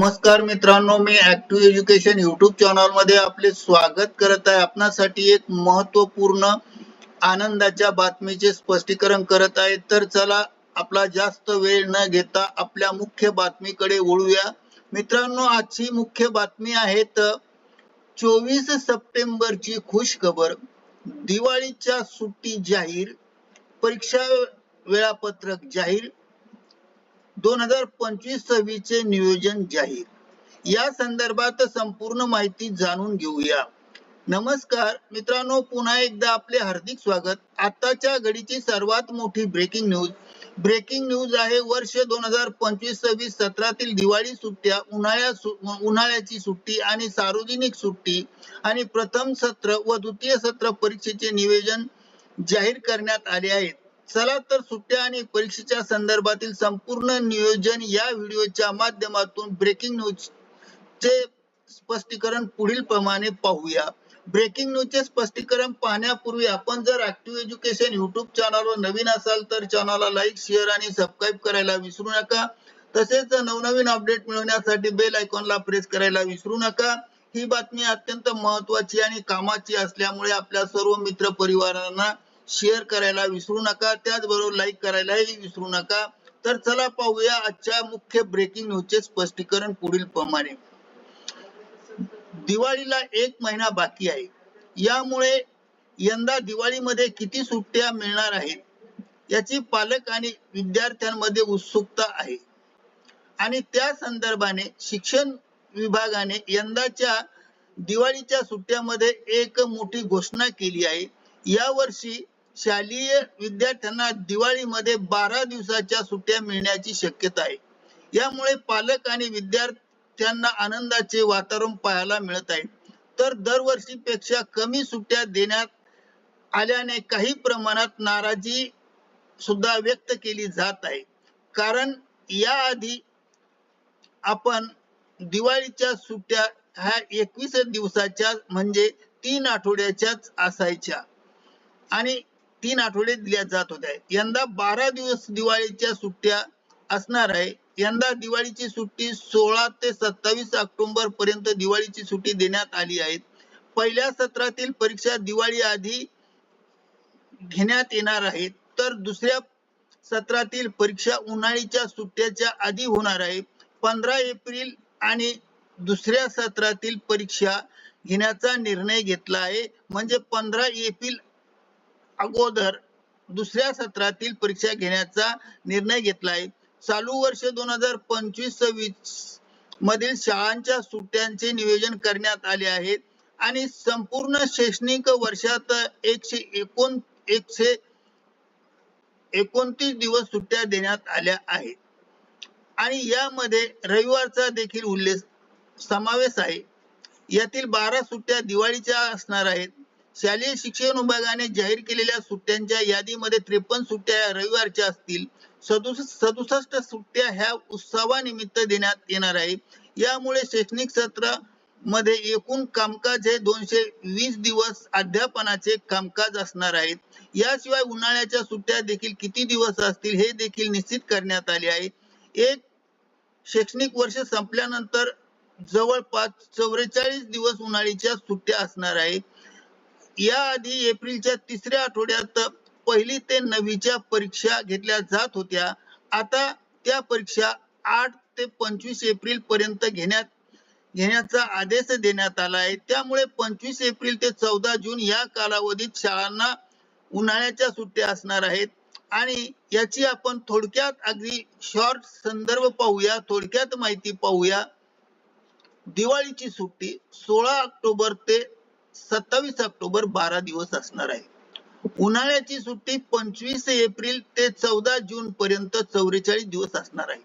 नमस्कार मित्रांनो मी ऍक्टिव्ह एज्युकेशन युट्यूब चॅनलमध्ये आपले स्वागत करत आहे. आपणासाठी एक महत्त्वपूर्ण आनंदाच्या बातमीचे स्पष्टीकरण करत आहे. तर चला आपला जास्त वेळ न घेता आपल्या मुख्य बातमीकडे वळूया. मित्रांनो आजची मुख्य बातमी आहे तर चोवीस सप्टेंबरची खुश खबर दिवाळीच्या सुट्टी जाहीर परीक्षा वेळापत्रक जाहीर दोन हजार पंचवीस सव्वीस चे नियोजन जाहीर. या संदर्भात संपूर्ण माहिती जाणून घेऊया. नमस्कार मित्रांनो पुन्हा एकदा आपले हार्दिक स्वागत. आताच्या घडीची सर्वात मोठी ब्रेकिंग न्यूज ब्रेकिंग न्यूज आहे वर्ष दोन हजार पंचवीस सव्वीस सत्रातील दिवाळी सुट्ट्या उन्हाळ्या सु- उन्हाळ्याची सुट्टी आणि सार्वजनिक सुट्टी आणि प्रथम सत्र व द्वितीय सत्र परीक्षेचे नियोजन जाहीर करण्यात आले आहेत. चला तर सुट्ट्या आणि परीक्षेच्या संदर्भातील संपूर्ण नियोजन या व्हिडिओच्या माध्यमातून ब्रेकिंग न्यूज चे स्पष्टीकरण पुढील प्रमाणे पाहूया. ब्रेकिंग न्यूज चे स्पष्टीकरण पाहण्यापूर्वी आपण जर ऍक्टिव्ह एज्युकेशन युट्यूब चॅनलवर नवीन असाल तर चॅनलला लाईक शेअर आणि सबस्क्राईब करायला विसरू नका. तसेच नवनवीन अपडेट मिळवण्यासाठी बेल आयकॉनला प्रेस करायला विसरू नका. ही बातमी अत्यंत महत्वाची आणि कामाची असल्यामुळे आपल्या सर्व मित्र परिवारांना शेअर करायला विसरू नका त्याचबरोबर लाईक करायलाही विसरू नका. तर चला पाहूया आजच्या मुख्य ब्रेकिंग न्यूजचे स्पष्टीकरण पुढील प्रमाणे. दिवाळीला एक महिना बाकी आहे. यामुळे यंदा दिवाळीमध्ये किती सुट्ट्या मिळणार आहेत? याची पालक आणि विद्यार्थ्यांमध्ये उत्सुकता आहे. आणि त्या संदर्भाने शिक्षण विभागाने यंदाच्या दिवाळीच्या सुट्ट्यामध्ये एक मोठी घोषणा केली आहे. या वर्षी शालेय विद्यार्थ्यांना दिवाळीमध्ये बारा दिवसाच्या सुट्ट्या मिळण्याची शक्यता आहे. यामुळे पालक आणि विद्यार्थ्यांना आनंदाचे वातावरण पाहायला मिळत आहे. तर दरवर्षीपेक्षा कमी सुट्ट्या देण्यात आल्याने काही प्रमाणात नाराजी सुद्धा व्यक्त केली जात आहे. कारण याआधी आपण दिवाळीच्या सुट्ट्या ह्या एकवीस दिवसाच्या म्हणजे तीन आठवड्याच्याच असायच्या. आणि तीन आठवडे दिल्या जात होत्या. यंदा बारा दिवस दिवाळीच्या सुट्ट्या असणार आहे. यंदा दिवाळीची सुट्टी सोळा ते सत्तावीस ऑक्टोबर पर्यंत दिवाळीची सुट्टी देण्यात आली आहे. पहिल्या सत्रातील परीक्षा दिवाळी आधी घेण्यात येणार आहेत तर दुसऱ्या सत्रातील परीक्षा उन्हाळीच्या सुट्ट्याच्या आधी होणार आहे. पंधरा एप्रिल आणि दुसऱ्या सत्रातील परीक्षा घेण्याचा निर्णय घेतला आहे. म्हणजे पंधरा एप्रिल अगोदर दुसऱ्या सत्रातील परीक्षा घेण्याचा निर्णय घेतला आहे चालू वर्ष दोन हजार पंचवीस सव्वीस मधील शाळांच्या सुट्ट्यांचे नियोजन करण्यात आले आहेत आणि संपूर्ण शैक्षणिक वर्षात एकशे एकोण एकशे एकोणतीस दिवस सुट्ट्या देण्यात आल्या आहेत. आणि यामध्ये रविवारचा देखील उल्लेख समावेश आहे. यातील बारा सुट्ट्या दिवाळीच्या असणार आहेत. शालेय शिक्षण विभागाने जाहीर केलेल्या सुट्ट्यांच्या यादीमध्ये त्रेपन्न सुट्ट्या रविवारच्या असतील. सदुसष्ट सदुसष्ट सुट्ट्या ह्या उत्सवानिमित्त देण्यात येणार आहे. यामुळे शैक्षणिक सत्रमध्ये एकूण कामकाज हे दोनशे वीस दिवस अध्यापनाचे कामकाज असणार आहेत. याशिवाय उन्हाळ्याच्या सुट्ट्या देखील किती दिवस असतील हे देखील निश्चित करण्यात आले आहे. एक शैक्षणिक वर्ष संपल्यानंतर जवळपास चौवेचाळीस दिवस उन्हाळीच्या सुट्ट्या असणार आहे याआधी एप्रिलच्या तिसऱ्या आठवड्यात पहिली ते नववीच्या परीक्षा घेतल्या जात होत्या. आता त्या परीक्षा आठ ते पंचवीस एप्रिल पर्यंत घेण्यात घेण्याचा आदेश देण्यात आला आहे. त्यामुळे पंचवीस एप्रिल ते चौदा जून या कालावधीत शाळांना उन्हाळ्याच्या सुट्ट्या असणार आहेत. आणि याची आपण थोडक्यात अगदी शॉर्ट संदर्भ पाहूया. थोडक्यात माहिती पाहूया. दिवाळीची सुट्टी सोळा ऑक्टोबर ते सत्तावीस ऑक्टोबर बारा दिवस असणार आहे. उन्हाळ्याची सुट्टी पंचवीस एप्रिल ते चौदा जून पर्यंत चौवेचाळीस दिवस असणार आहे.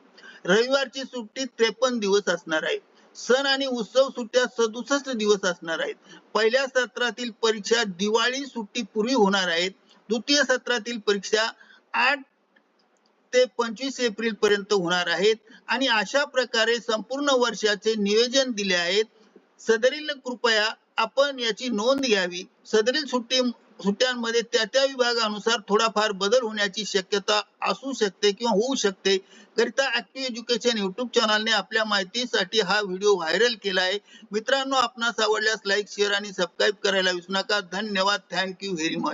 रविवारची सुट्टी त्रेपन्न दिवस असणार आहे. सण आणि उत्सव सुट्ट्या सदुसष्ट दिवस असणार आहेत. पहिल्या सत्रातील परीक्षा दिवाळी सुट्टी पूर्वी होणार आहेत. द्वितीय सत्रातील परीक्षा आठ ते पंचवीस एप्रिल पर्यंत होणार आहेत. आणि अशा प्रकारे संपूर्ण वर्षाचे नियोजन दिले आहेत. सदरील कृपया आपण याची नोंद घ्यावी. सदरील सुट्टी सुट्ट्यांमध्ये त्या त्या विभागानुसार थोडाफार बदल होण्याची शक्यता असू शकते किंवा होऊ शकते. करिता ऍक्टिव्ह एज्युकेशन युट्यूब चॅनलने आपल्या माहितीसाठी हा व्हिडिओ व्हायरल केला आहे. मित्रांनो आपणास आवडल्यास लाईक शेअर आणि सबस्क्राईब करायला विसरू नका. धन्यवाद. Thank you very much